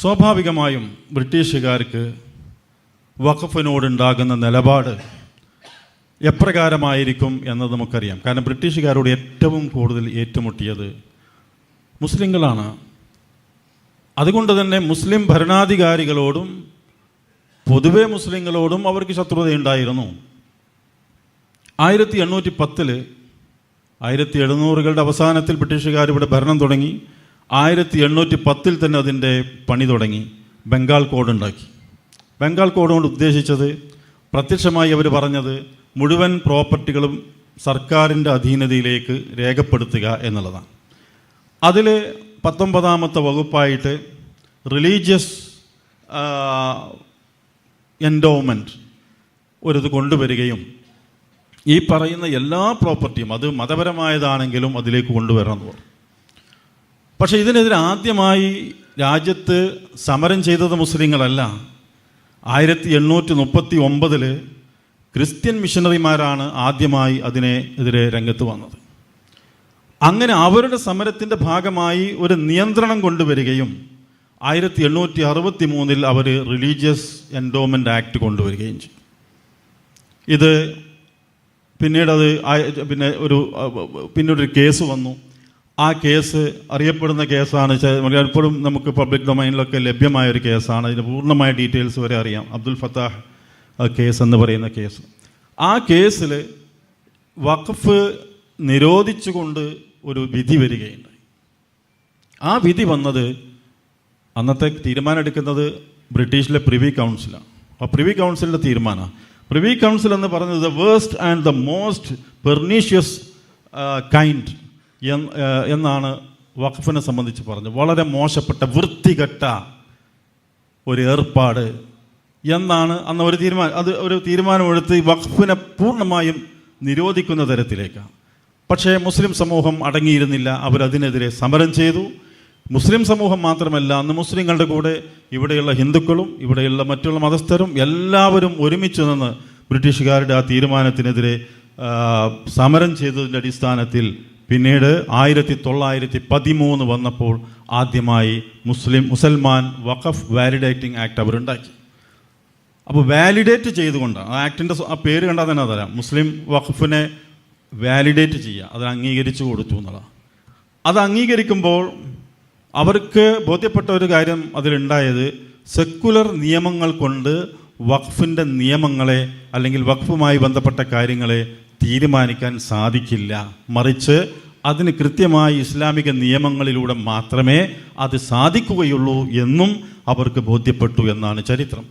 സ്വാഭാവികമായും ബ്രിട്ടീഷുകാർക്ക് വഖഫിനോടുണ്ടാകുന്ന നിലപാട് എപ്രകാരമായിരിക്കും എന്നത് നമുക്കറിയാം. കാരണം ബ്രിട്ടീഷുകാരോട് ഏറ്റവും കൂടുതൽ ഏറ്റുമുട്ടിയത് മുസ്ലിങ്ങളാണ്. അതുകൊണ്ട് തന്നെ മുസ്ലിം ഭരണാധികാരികളോടും പൊതുവെ മുസ്ലിങ്ങളോടും അവർക്ക് ശത്രുതയുണ്ടായിരുന്നു. ആയിരത്തി എണ്ണൂറ്റി പത്തിൽ ആയിരത്തി എഴുന്നൂറുകളുടെ അവസാനത്തിൽ ബ്രിട്ടീഷുകാർ ഇവിടെ ഭരണം തുടങ്ങി. ആയിരത്തി എണ്ണൂറ്റി പത്തിൽ തന്നെ അതിന്റെ പണി തുടങ്ങി. ബംഗാൾ കോഡ് ഉണ്ടാക്കി ബംഗാൾ കോഡ് കൊണ്ട് ഉദ്ദേശിച്ചത് പ്രത്യക്ഷമായി അവർ പറഞ്ഞത് മുഴുവൻ പ്രോപ്പർട്ടികളും സർക്കാരിന്റെ അധീനതയിലേക്ക് രേഖപ്പെടുത്തുക എന്നുള്ളതാണ്. അതിൽ പത്തൊമ്പതാമത്തെ വകുപ്പായിട്ട് റിലീജിയസ് എൻഡോമെന്റ് ഒരിത് കൊണ്ടുവരികയും ഈ പറയുന്ന എല്ലാ പ്രോപ്പർട്ടിയും അത് മതപരമായതാണെങ്കിലും അതിലേക്ക് കൊണ്ടുവരണം എന്ന് പറഞ്ഞു. പക്ഷേ ഇതിനെതിരെ ആദ്യമായി രാജ്യത്ത് സമരം ചെയ്തത് മുസ്ലിങ്ങളല്ല. ആയിരത്തി എണ്ണൂറ്റി മുപ്പത്തി ഒമ്പതിൽ ക്രിസ്ത്യൻ മിഷണറിമാരാണ് ആദ്യമായി അതിനെ എതിരെ രംഗത്ത് വന്നത്. അങ്ങനെ അവരുടെ സമരത്തിന്റെ ഭാഗമായി ഒരു നിയന്ത്രണം കൊണ്ടുവരികയും ആയിരത്തി എണ്ണൂറ്റി അറുപത്തി മൂന്നിൽ അവർ റിലീജിയസ് എൻഡോമെന്റ് ആക്ട് കൊണ്ടുവരികയും ചെയ്തു. ഇത് പിന്നീട് പിന്നെ ഒരു പിന്നീടൊരു കേസ് വന്നു. ആ കേസ് അറിയപ്പെടുന്ന കേസാണ്. എപ്പോഴും നമുക്ക് പബ്ലിക് ഡൊമൈനിലൊക്കെ ലഭ്യമായ ഒരു കേസാണ്. അതിന് പൂർണമായ ഡീറ്റെയിൽസ് വരെ അറിയാം. അബ്ദുൽ ഫത്താഹ് കേസ് എന്ന് പറയുന്ന കേസ്. ആ കേസിൽ വഖഫ് നിരോധിച്ചുകൊണ്ട് ഒരു വിധി വരികയുണ്ടായി. ആ വിധി വന്നത് അന്നത്തെ തീരുമാനം എടുക്കുന്നത് ബ്രിട്ടീഷിലെ പ്രിവി കൗൺസിലാണ് ആ പ്രിവി കൗൺസിലിന്റെ തീരുമാനമാണ് പ്രിവി കൗൺസിൽ എന്ന് പറയുന്നത് the worst and the most pernicious kind എന്നാണ് വഖഫിനെ സംബന്ധിച്ച് പറഞ്ഞത്. വളരെ മോശപ്പെട്ട വൃത്തികെട്ട ഒരു ഏർപ്പാട് എന്നാണ് അന്ന് ഒരു തീരുമാനം. അത് ഒരു തീരുമാനമെടുത്ത് വഖഫിനെ പൂർണമായും നിരോധിക്കുന്ന തരത്തിലേക്കാണ്. പക്ഷേ മുസ്ലിം സമൂഹം അടങ്ങിയിരുന്നില്ല. അവരതിനെതിരെ സമരം ചെയ്തു. മുസ്ലിം സമൂഹം മാത്രമല്ല അന്ന് മുസ്ലിങ്ങളുടെ കൂടെ ഇവിടെയുള്ള ഹിന്ദുക്കളും ഇവിടെയുള്ള മറ്റുള്ള മതസ്ഥരും എല്ലാവരും ഒരുമിച്ച് നിന്ന് ബ്രിട്ടീഷുകാരുടെ ആ തീരുമാനത്തിനെതിരെ സമരം ചെയ്തതിന്റെ അടിസ്ഥാനത്തിൽ പിന്നീട് ആയിരത്തി തൊള്ളായിരത്തി പതിമൂന്ന് വന്നപ്പോൾ ആദ്യമായി മുസ്ലിം മുസൽമാൻ വഖഫ് വാലിഡേറ്റിംഗ് ആക്ട് അവരുണ്ടാക്കി. അപ്പോൾ വാലിഡേറ്റ് ചെയ്തുകൊണ്ട് ആ ആക്ടിന്റെ ആ പേര് കണ്ടാൽ തന്നെ അതറിയാം. മുസ്ലിം വഖഫിനെ വാലിഡേറ്റ് ചെയ്യുക അത് അംഗീകരിച്ചു കൊടുത്തു എന്നുള്ളതാണ് അത് അംഗീകരിക്കുമ്പോൾ അവർക്ക് ബോധ്യപ്പെട്ട ഒരു കാര്യം അതിലുണ്ടായത് സെക്കുലർ നിയമങ്ങൾ കൊണ്ട് വഖഫിന്റെ നിയമങ്ങളെ അല്ലെങ്കിൽ വഖഫുമായി ബന്ധപ്പെട്ട കാര്യങ്ങളെ തീരുമാനിക്കാൻ സാധിക്കില്ല. മറിച്ച് അതിന് കൃത്യമായി ഇസ്ലാമിക നിയമങ്ങളിലൂടെ മാത്രമേ അത് സാധിക്കുകയുള്ളൂ എന്നും അവർക്ക് ബോധ്യപ്പെട്ടു എന്നാണ് ചരിത്രം.